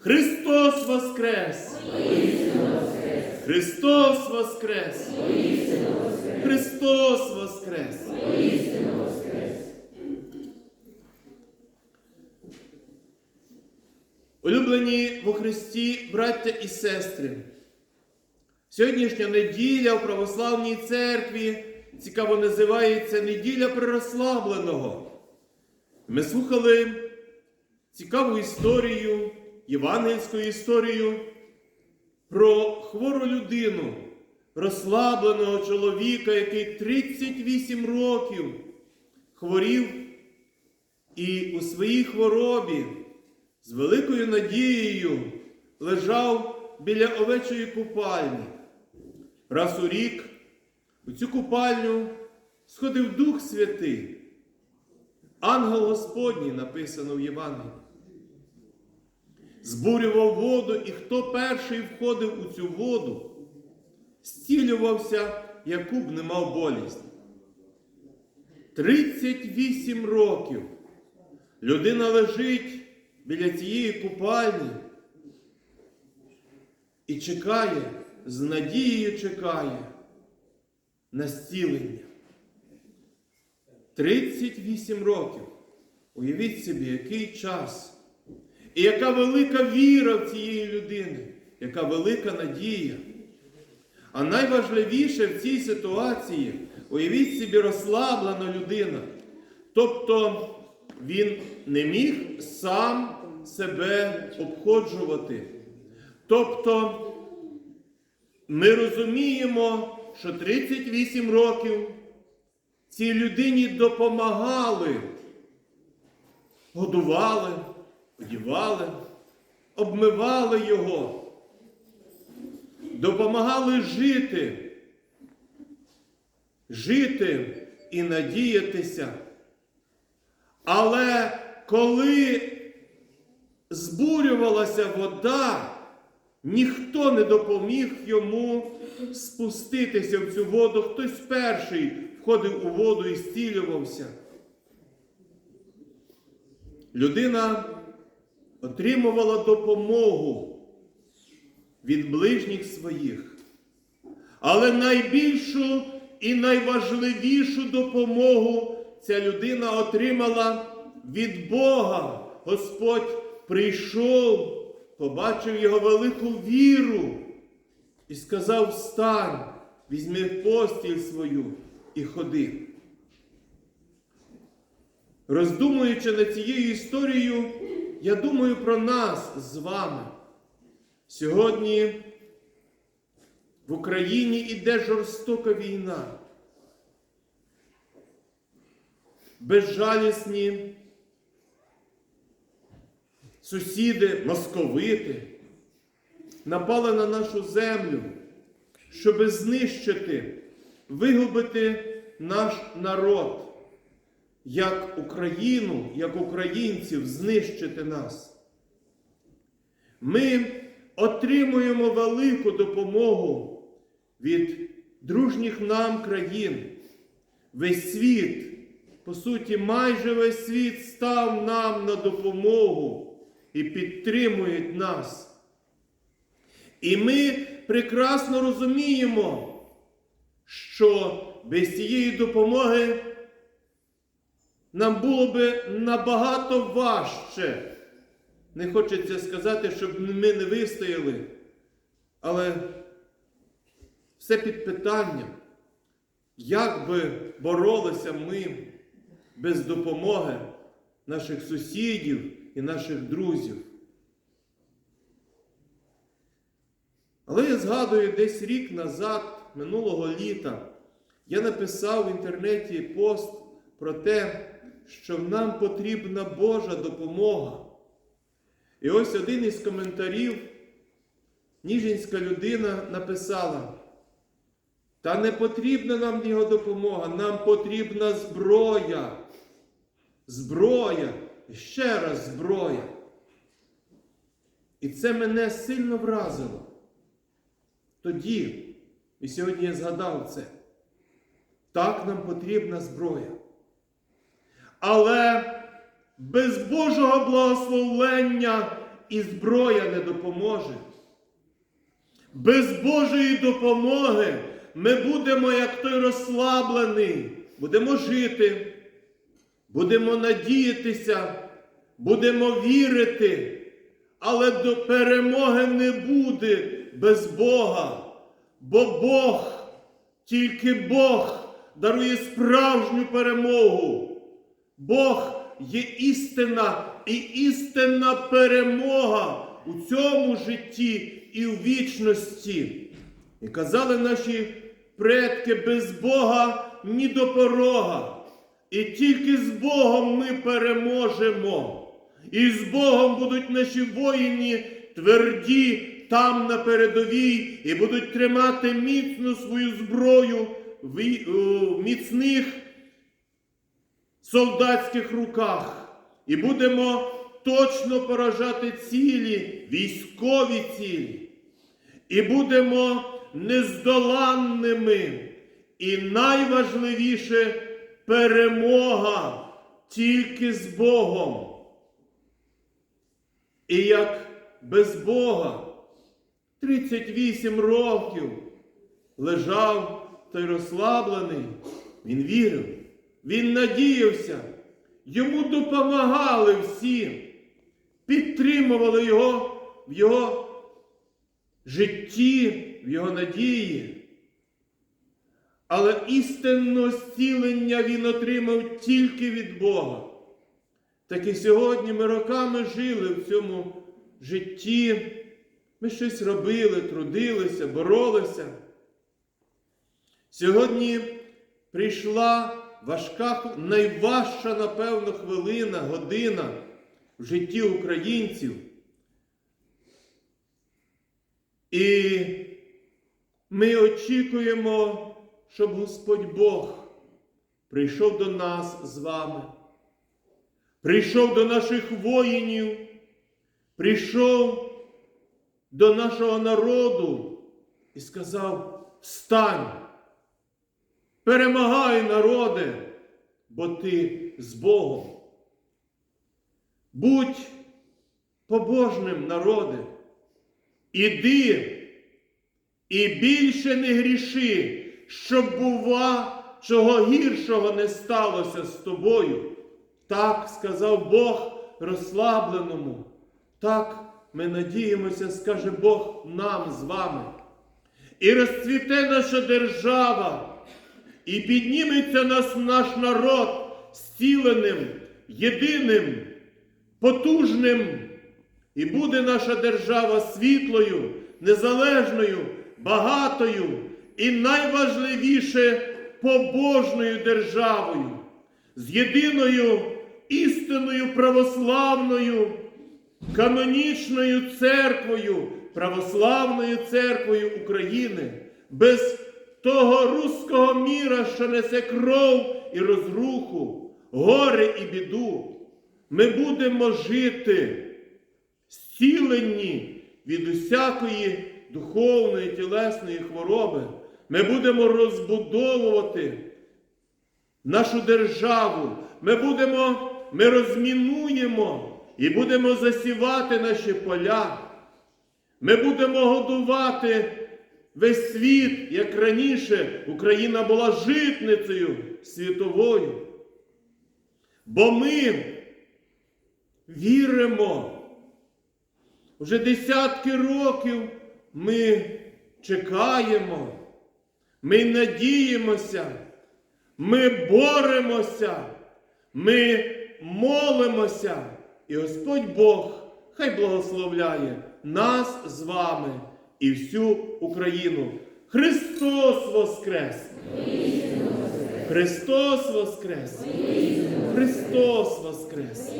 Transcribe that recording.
Христос Воскрес! Христос Воскрес! Христос Воскрес! Улюблені во Христі, браття і сестри, сьогоднішня неділя в православній церкві цікаво називається неділя прирозслабленого. Ми слухали цікаву історію, євангельську історію про хвору людину, розслабленого чоловіка, який 38 років хворів і у своїй хворобі з великою надією лежав біля овечої купальні. Раз у рік у цю купальню сходив Дух Святий. Ангел Господній написано в Євангелії. Збурював воду, і хто перший входив у цю воду, стілювався, яку б не мав болість. 38 років людина лежить біля цієї купальні і чекає, з надією чекає на зцілення. 38 років. Уявіть собі, який час. І яка велика віра в цієї людини, яка велика надія. А найважливіше в цій ситуації, уявіть собі, розслаблена людина. Тобто він не міг сам себе обходжувати. Тобто ми розуміємо, що 38 років цій людині допомагали, годували, одівали, обмивали його, допомагали жити, жити і надіятися. Але коли збурювалася вода, ніхто не допоміг йому спуститися в цю воду. Хтось перший входив у воду і зцілювався. Людина отримувала допомогу від ближніх своїх. Але найбільшу і найважливішу допомогу ця людина отримала від Бога. Господь прийшов, побачив його велику віру і сказав: Встань, візьми постіль свою і ходи. Роздумуючи над цією історією, я думаю про нас з вами. Сьогодні в Україні іде жорстока війна. Безжалісні сусіди, московити напали на нашу землю, щоб знищити, вигубити наш народ, як Україну, як українців, знищити нас. Ми отримуємо велику допомогу від дружніх нам країн. Весь світ, по суті, майже весь світ став нам на допомогу і підтримують нас. І ми прекрасно розуміємо, що без цієї допомоги нам було би набагато важче. Не хочеться сказати, щоб ми не вистояли, але все під питанням, як би боролися ми без допомоги наших сусідів і наших друзів. Але я згадую, десь рік назад, минулого літа, я написав в інтернеті пост про те, що нам потрібна Божа допомога. І ось один із коментарів, ніжинська людина написала, та не потрібна нам його допомога, нам потрібна зброя. Зброя, ще раз зброя. І це мене сильно вразило. Тоді, і сьогодні я згадав це, так нам потрібна зброя. Але без Божого благословення і зброя не допоможе. Без Божої допомоги ми будемо, як той розслаблений, будемо жити, будемо надіятися, будемо вірити, але до перемоги не буде без Бога, бо Бог, тільки Бог дарує справжню перемогу. Бог є істина і істинна перемога у цьому житті і у вічності. І казали наші предки без Бога ні до порога. І тільки з Богом ми переможемо. І з Богом будуть наші воїни тверді там на передовій, і будуть тримати міцно свою зброю в міцних солдатських руках. І будемо точно поражати цілі, військові цілі. І будемо нездоланними. І найважливіше перемога тільки з Богом. І як без Бога 38 років лежав той розслаблений, він вірив, він надіявся, йому допомагали всі, підтримували його в його житті, в його надії. Але істинне зцілення він отримав тільки від Бога. Так і сьогодні ми роками жили в цьому житті. Ми щось робили, трудилися, боролися. Сьогодні прийшла важка, найважча, напевно, хвилина, година в житті українців. І ми очікуємо, щоб Господь Бог прийшов до нас з вами, прийшов до наших воїнів, прийшов до нашого народу і сказав: Встань, перемагай, народе, бо ти з Богом. Будь побожним народе, іди і більше не гріши, щоб, бува, чого гіршого не сталося з тобою. Так сказав Бог розслабленому. Так ми надіємося, скаже Бог нам з вами. І розцвіте наша держава, і підніметься нас наш народ зціленим, єдиним, потужним, і буде наша держава світлою, незалежною, багатою і найважливіше побожною державою, з єдиною істинною православною, канонічною церквою, православною церквою України, без того руського міра, що несе кров і розруху, горе і біду. Ми будемо жити зцілені від усякої духовної тілесної хвороби. Ми будемо розбудовувати нашу державу. Ми будемо, ми розмінуємо і будемо засівати наші поля. Ми будемо годувати весь світ, як раніше Україна була житницею світовою. Бо ми віримо. Вже десятки років ми чекаємо, ми надіємося, ми боремося, ми молимося. І Господь Бог хай благословляє нас з вами і всю Україну. Христос Воскрес! Христос Воскрес! Христос Воскрес!